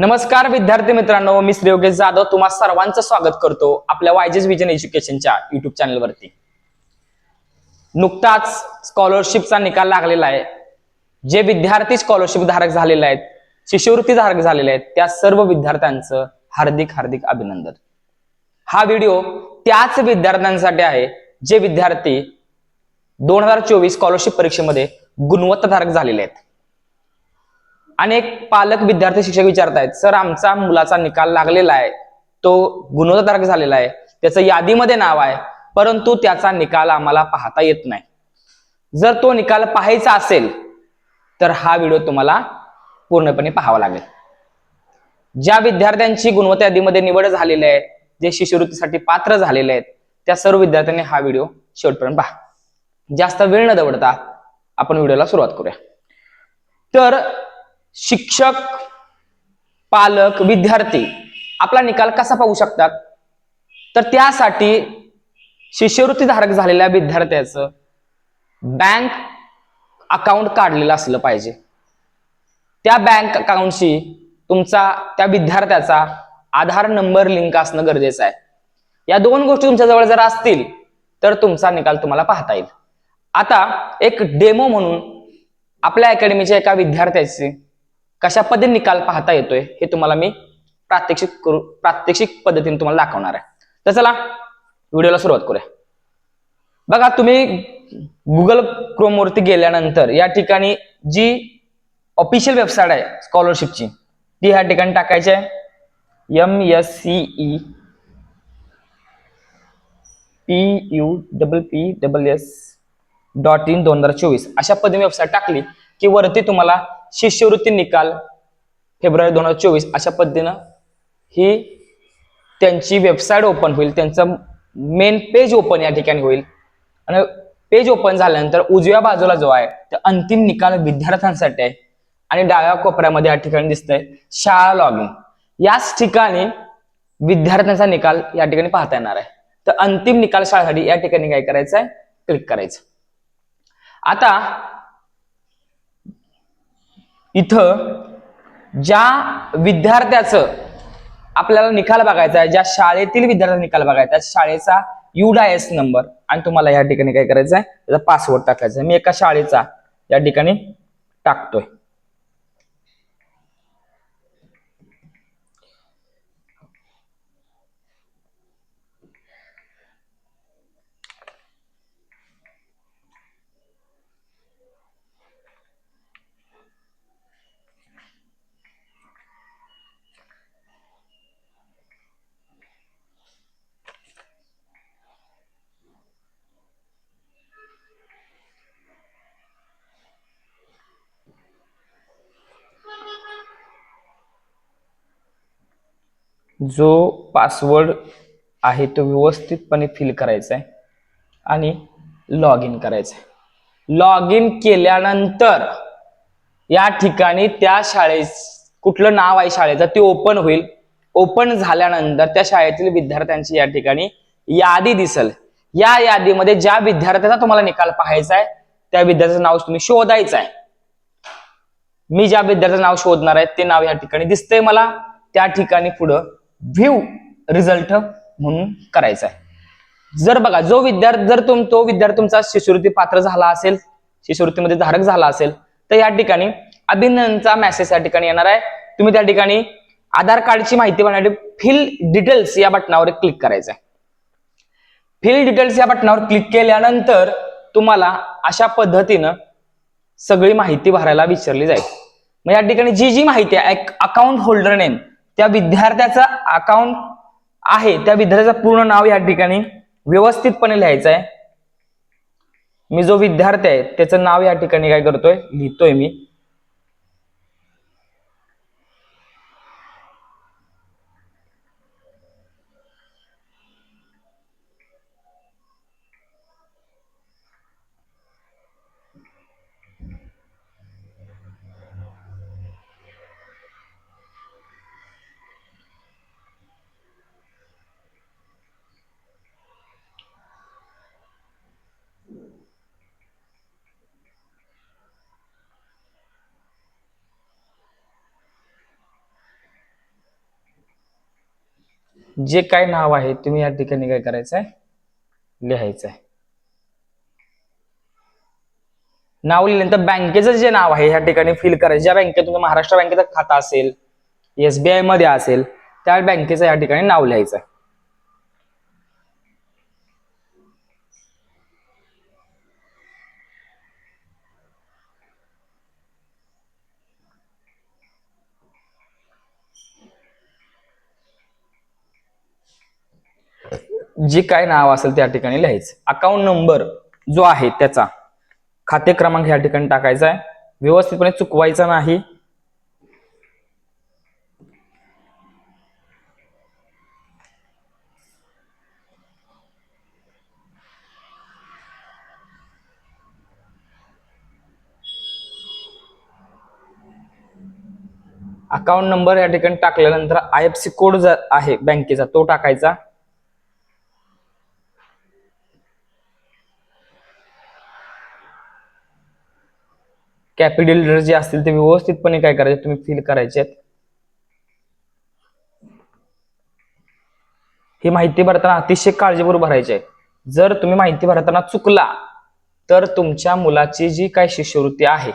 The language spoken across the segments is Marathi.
नमस्कार विद्यार्थी मित्रांनो. मी श्री योगेश जाधव. तुम्हा सर्वांचं स्वागत करतो आपल्या वायजेस विजन एज्युकेशनच्या युट्यूब चॅनलवरती नुकताच स्कॉलरशिपचा निकाल लागलेला आहे. जे विद्यार्थी स्कॉलरशिप धारक झालेले आहेत शिष्यवृत्ती धारक झालेले आहेत त्या सर्व विद्यार्थ्यांचं हार्दिक हार्दिक अभिनंदन. हा व्हिडिओ त्याच विद्यार्थ्यांसाठी आहे जे विद्यार्थी दोन हजार चोवीस स्कॉलरशिप परीक्षेमध्ये गुणवत्ताधारक झालेले आहेत. अनेक पालक विद्यार्थी शिक्षक विचारतायत सर आमचा मुलाचा निकाल लागलेला आहे. तो गुणवत्ताधारक झालेला आहे. त्याचं यादीमध्ये नाव आहे. परंतु त्याचा निकाल आम्हाला पाहता येत नाही. जर तो निकाल पाहायचा असेल तर हा व्हिडिओ तुम्हाला पूर्णपणे पाहावा लागेल. ज्या विद्यार्थ्यांची गुणवत्ता यादीमध्ये निवड झालेली आहे जे शिष्यवृत्तीसाठी पात्र झालेले आहेत त्या सर्व विद्यार्थ्यांनी हा व्हिडिओ शेवटपर्यंत पहा. जास्त वेळ न दवडता आपण व्हिडिओला सुरुवात करूया. तर शिक्षक पालक विद्यार्थी आपला निकाल कसा पाहू शकतात? तर त्यासाठी शिष्यवृत्ती धारक झालेल्या विद्यार्थ्याचं बँक अकाउंट काढलेलं असलं पाहिजे. त्या बँक अकाउंटशी तुमचा त्या विद्यार्थ्याचा आधार नंबर लिंक असणं गरजेचं आहे. या दोन गोष्टी तुमच्याजवळ जर असतील तर तुमचा निकाल तुम्हाला पाहता येईल. आता एक डेमो म्हणून आपल्या अकॅडमीच्या एका विद्यार्थ्याची कशा पद्धतीने निकाल पाहता येतोय हे तुम्हाला मी प्रात्यक्षिक करू प्रात्यक्षिक पद्धतीने तुम्हाला दाखवणार आहे. तर चला व्हिडिओला सुरुवात करूया. बघा तुम्ही गुगल क्रोमवरती गेल्यानंतर या ठिकाणी जी ऑफिशियल वेबसाईट आहे स्कॉलरशिपची ती ह्या ठिकाणी टाकायची आहे. M S C E P U double P double S dot in दोन हजार चोवीस. अशा पद्धतीने वेबसाईट टाकली की वरती तुम्हाला शिष्यवृत्ती निकाल फेब्रुवारी दोन हजार चोवीस अशा पद्धतीनं ही त्यांची वेबसाईट ओपन होईल त्यांचं मेन पेज ओपन या ठिकाणी होईल. आणि पेज ओपन झाल्यानंतर उजव्या बाजूला जो आहे तो अंतिम निकाल विद्यार्थ्यांसाठी आहे. आणि डाव्या कोपऱ्यामध्ये या ठिकाणी दिसतंय शाळा लॉग इन याच ठिकाणी विद्यार्थ्यांचा निकाल या ठिकाणी पाहता येणार आहे. तर अंतिम निकाल शाळेसाठी या ठिकाणी काय करायचं आहे क्लिक करायचं. आता इथं ज्या विद्यार्थ्याचं आपल्याला निकाल बघायचा आहे ज्या शाळेतील विद्यार्थ्याचा निकाल बघायचा आहे शाळेचा युडायस नंबर आणि तुम्हाला या ठिकाणी काय करायचं आहे त्याचा पासवर्ड टाकायचा आहे. मी एका शाळेचा या ठिकाणी टाकतोय. जो पासवर्ड आहे तो व्यवस्थितपणे फिल करायचा आहे आणि लॉग इन करायचं आहे. लॉग इन केल्यानंतर या ठिकाणी त्या शाळे कुठलं नाव आहे शाळेचं ते ओपन होईल. ओपन झाल्यानंतर त्या शाळेतील विद्यार्थ्यांची या ठिकाणी यादी दिसल. या यादीमध्ये ज्या विद्यार्थ्याचा तुम्हाला निकाल पाहायचा आहे त्या विद्यार्थ्याचं नाव तुम्ही शोधायचं आहे. मी ज्या विद्यार्थ्याचं नाव शोधणार आहे ते नाव या ठिकाणी दिसतंय मला. त्या ठिकाणी पुढं व्ह्यू रिझल्ट म्हणून करायचा आहे. जर बघा जो विद्यार्थी जर तुम तो विद्यार्थी तुमचा शिष्यवृत्ती पात्र झाला असेल शिष्यवृत्तीमध्ये धारक झाला असेल तर या ठिकाणी अभिनंदनचा मेसेज या ठिकाणी येणार आहे. तुम्ही त्या ठिकाणी आधार कार्डची माहिती भरण्यासाठी फिल डिटेल्स या बटनावर क्लिक करायचं आहे. फिल डिटेल्स या बटनावर क्लिक केल्यानंतर तुम्हाला अशा पद्धतीनं सगळी माहिती भरायला विचारली जाईल. मग या ठिकाणी जी जी माहिती आहे अकाउंट होल्डर नेम त्या विद्यार्थ्याचा अकाउंट आहे. त्या विद्यार्थ्याचं पूर्ण नाव या ठिकाणी व्यवस्थितपणे लिहायचं आहे. मी जो विद्यार्थी आहे त्याचं नाव या ठिकाणी काय करतोय? लिहितोय मी. जे काय नाव आहे तुम्ही या ठिकाणी काय करायचं आहे लिहायचं आहे नाव लिहिल्यानंतर बँकेचं जे नाव आहे ह्या ठिकाणी फिल करायचं. ज्या बँकेत तुमचं महाराष्ट्र बँकेचं खाता असेल एसबीआयमध्ये असेल त्या बँकेचं या ठिकाणी नाव लिहायचं आहे जे काय नाव असेल त्या ठिकाणी लिहायचं. अकाउंट नंबर जो आहे त्याचा खाते क्रमांक या ठिकाणी टाकायचा आहे. व्यवस्थितपणे चुकवायचा नाही. अकाउंट नंबर या ठिकाणी टाकल्यानंतर आय एफ सी कोड आहे बँकेचा तो टाकायचा. कॅपिटल जे असतील ते व्यवस्थितपणे काय करायचे तुम्ही फिल करायचे आहेत. ही माहिती भरताना अतिशय काळजीपूर्वक भरायची आहे जर तुम्ही माहिती भरताना चुकला तर तुमच्या मुलाची जी काय शिष्यवृत्ती आहे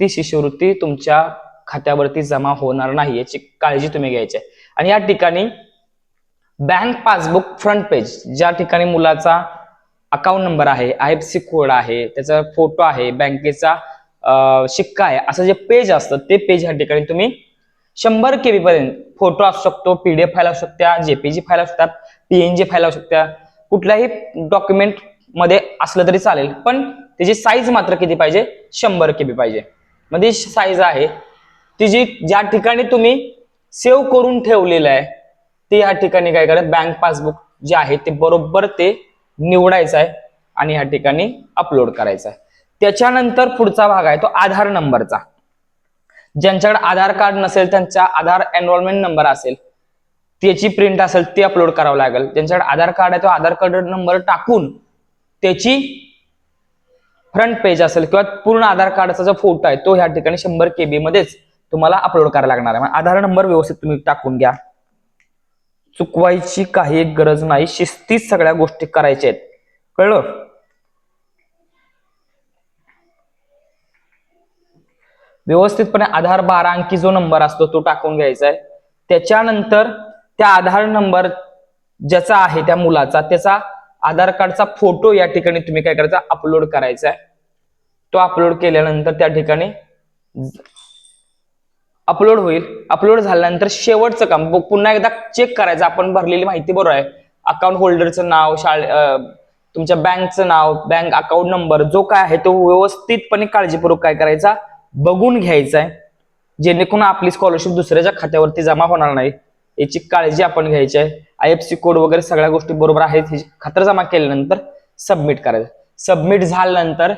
ती शिष्यवृत्ती तुमच्या खात्यावरती जमा होणार नाही याची काळजी तुम्ही घ्यायची आहे. आणि या ठिकाणी बँक पासबुक फ्रंट पेज ज्या ठिकाणी मुलाचा अकाउंट नंबर आहे आय एफ सी कोड आहे त्याचा फोटो आहे बँकेचा शिक्का आहे. असं जे पेज असतं ते पेज ह्या ठिकाणी तुम्ही शंभर केबी पर्यंत फोटो असू शकतो पीडीएफ फाईल असू शकत्या जेपीजी फाईल असू शकतात पीएनजी फाईल असू शकत्या. कुठल्याही डॉक्युमेंटमध्ये असलं तरी चालेल पण त्याची साईज मात्र किती पाहिजे? शंभर केबी पाहिजे. म्हणजे साईज आहे. ती जी ज्या ठिकाणी तुम्ही सेव्ह करून ठेवलेलं आहे ते ह्या ठिकाणी काय करा बँक पासबुक जे आहे ते बरोबर ते निवडायचं आहे आणि ह्या ठिकाणी अपलोड करायचं आहे. त्याच्यानंतर पुढचा भाग आहे तो आधार नंबरचा. ज्यांच्याकडे आधार कार्ड नसेल त्यांचा आधार एनरोलमेंट नंबर असेल त्याची प्रिंट असेल ती अपलोड करावं लागेल. ज्यांच्याकडे आधार कार्ड आहे तो आधार कार्ड नंबर टाकून त्याची फ्रंट पेज असेल किंवा पूर्ण आधार कार्डचा जो फोटो आहे तो ह्या ठिकाणी शंभर केबी मध्येच तुम्हाला अपलोड करायला लागणार आहे. मग आधार नंबर व्यवस्थित तुम्ही टाकून घ्या. चुकवायची काही गरज नाही. शिस्तीत सगळ्या गोष्टी करायच्या आहेत. कळलं? व्यवस्थितपणे आधार बारा अंकी जो नंबर असतो तो टाकून घ्यायचा आहे त्याच्यानंतर त्या आधार नंबर ज्याचा आहे त्या मुलाचा त्याचा आधार कार्डचा फोटो या ठिकाणी तुम्ही काय करायचा अपलोड करायचा आहे तो अपलोड केल्यानंतर त्या ठिकाणी अपलोड होईल. अपलोड झाल्यानंतर शेवटचं काम पुन्हा एकदा चेक करायचं आपण भरलेली माहिती बरोबर आहे. अकाउंट होल्डरचं नाव शाळे तुमच्या बँकचं नाव बँक अकाउंट नंबर जो काय आहे तो व्यवस्थितपणे काळजीपूर्वक काय करायचा बघून घ्यायचा आहे जेणेकरून आपली स्कॉलरशिप दुसऱ्याच्या खात्यावरती जमा होणार नाही. याची काळजी आपण घ्यायची आहे. आय एफ सी कोड वगैरे सगळ्या गोष्टी बरोबर आहेत हे खात्र जमा केल्यानंतर सबमिट करायचं. सबमिट झाल्यानंतर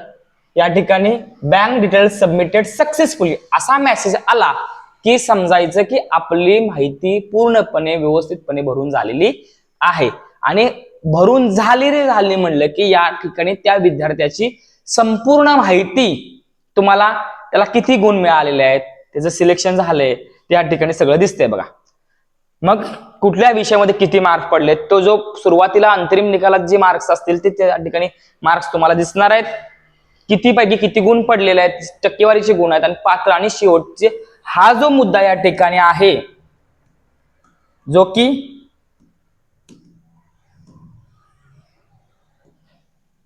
या ठिकाणी बँक डिटेल्स सबमिटेड सक्सेसफुली असा मेसेज आला की समजायचं की आपली माहिती पूर्णपणे व्यवस्थितपणे भरून झालेली आहे. आणि भरून झाली रे झाली म्हणलं की या ठिकाणी त्या विद्यार्थ्याची संपूर्ण माहिती तुम्हाला त्याला किती गुण मिळालेले आहेत त्याचं सिलेक्शन झालंय त्या ठिकाणी सगळं दिसतंय बघा. मग कुठल्या विषयामध्ये किती मार्क्स पडलेत? तो जो सुरुवातीला अंतरिम निकालात जे मार्क्स असतील ते त्या ठिकाणी मार्क्स तुम्हाला दिसणार आहेत. किती पैकी किती गुण पडलेले आहेत टक्केवारीचे गुण आहेत आणि पात्र आणि शेवटचे हा जो मुद्दा या ठिकाणी आहे जो की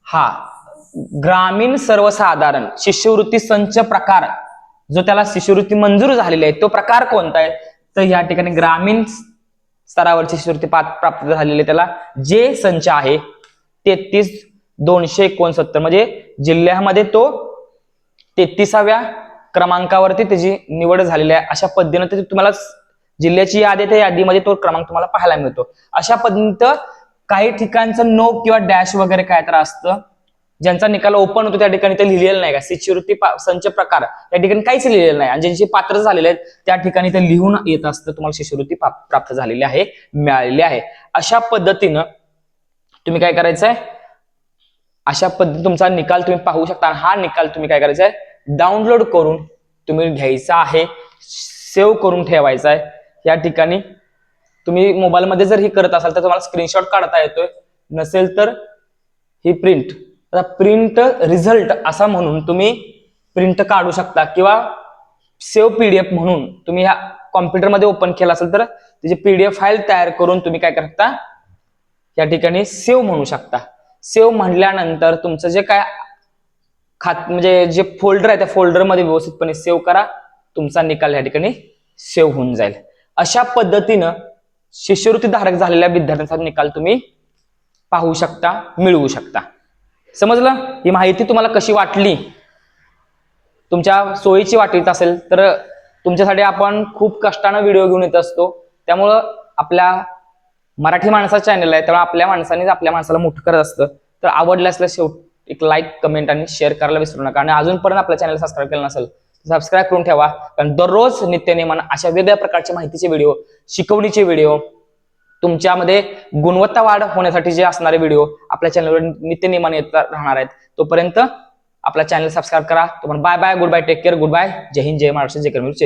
हा ग्रामीण सर्वसाधारण शिष्यवृत्ती संच प्रकार जो त्याला शिष्यवृत्ती मंजूर झालेली आहे तो प्रकार कोणता आहे? तर या ठिकाणी ग्रामीण स्तरावरची शिष्यवृत्ती प्राप्त झालेली आहे त्याला. जे संच आहे तेहतीस दोनशे एकोणसत्तर. म्हणजे जिल्ह्यामध्ये तो तेहतीसाव्या क्रमांकावरती त्याची निवड झालेली आहे. अशा पद्धतीने ते तुम्हाला जिल्ह्याची यादी आहे त्या यादीमध्ये तो क्रमांक तुम्हाला पाहायला मिळतो. अशा पद्धतीनं काही ठिकाणचं नो किंवा डॅश वगैरे काय तर असतं. ज्यांचा निकाल ओपन होतो त्या ठिकाणी ते लिहिलेलं नाही का? शिष्यवृत्ती संच प्रकार त्या ठिकाणी काहीच लिहिलेलं नाही. आणि ज्यांची पात्र झालेले आहेत त्या ठिकाणी ते लिहून येत असतं. तुम्हाला शिष्यवृत्ती प्राप्त झालेली आहे मिळालेली आहे. अशा पद्धतीनं तुम्ही काय करायचं आहे अशा पद्धतीने तुमचा निकाल तुम्ही पाहू शकता. हा निकाल तुम्ही काय करायचा आहे डाउनलोड करून तुम्ही घ्यायचा आहे सेव्ह करून ठेवायचा आहे. या ठिकाणी तुम्ही मोबाईलमध्ये जर ही करत असाल तर तुम्हाला स्क्रीनशॉट काढता येतोय. नसेल तर ही प्रिंट आता प्रिंट रिझल्ट असा म्हणून तुम्ही प्रिंट काढू शकता किंवा सेव्ह पीडीएफ म्हणून तुम्ही ह्या कॉम्प्युटरमध्ये ओपन केला असेल तर त्याची पीडीएफ फाईल तयार करून तुम्ही काय करता या ठिकाणी सेव्ह म्हणू शकता. सेव्ह म्हणल्यानंतर तुमचं जे काय खात म्हणजे जे फोल्डर आहे त्या फोल्डरमध्ये व्यवस्थितपणे सेव्ह करा. तुमचा निकाल या ठिकाणी सेव्ह होऊन जाईल. अशा पद्धतीनं शिष्यवृत्ती धारक झालेल्या विद्यार्थ्यांचा निकाल तुम्ही पाहू शकता मिळवू शकता. समजलं? ही माहिती तुम्हाला कशी वाटली? तुमच्या सोयीची वाटत असेल तर तुमच्यासाठी आपण खूप कष्टानं व्हिडिओ घेऊन येत असतो. त्यामुळं आपल्या मराठी माणसाचं चॅनल आहे त्यामुळे आपल्या माणसानेच आपल्या माणसाला मोठं करत असतं. तर आवडलं असलं शेवट एक लाईक कमेंट आणि शेअर करायला विसरू नका. आणि अजूनपर्यंत आपल्या चॅनल सबस्क्राईब केलं नसेल सबस्क्राईब करून ठेवा. कारण दररोज नित्यनेमान अशा वेगळ्या प्रकारचे माहितीचे व्हिडिओ शिकवणीचे व्हिडिओ तुमच्यामध्ये गुणवत्ता वाढ होण्यासाठी जे असणारे व्हिडिओ आपल्या चॅनलवर नित्यनेमाने येत राहणार आहेत. तोपर्यंत आपला चॅनल सबस्क्राईब करा. तुम्हाला bye bye goodbye take care goodbye जय हिंद जय महाराष्ट्र जय कर्मी जय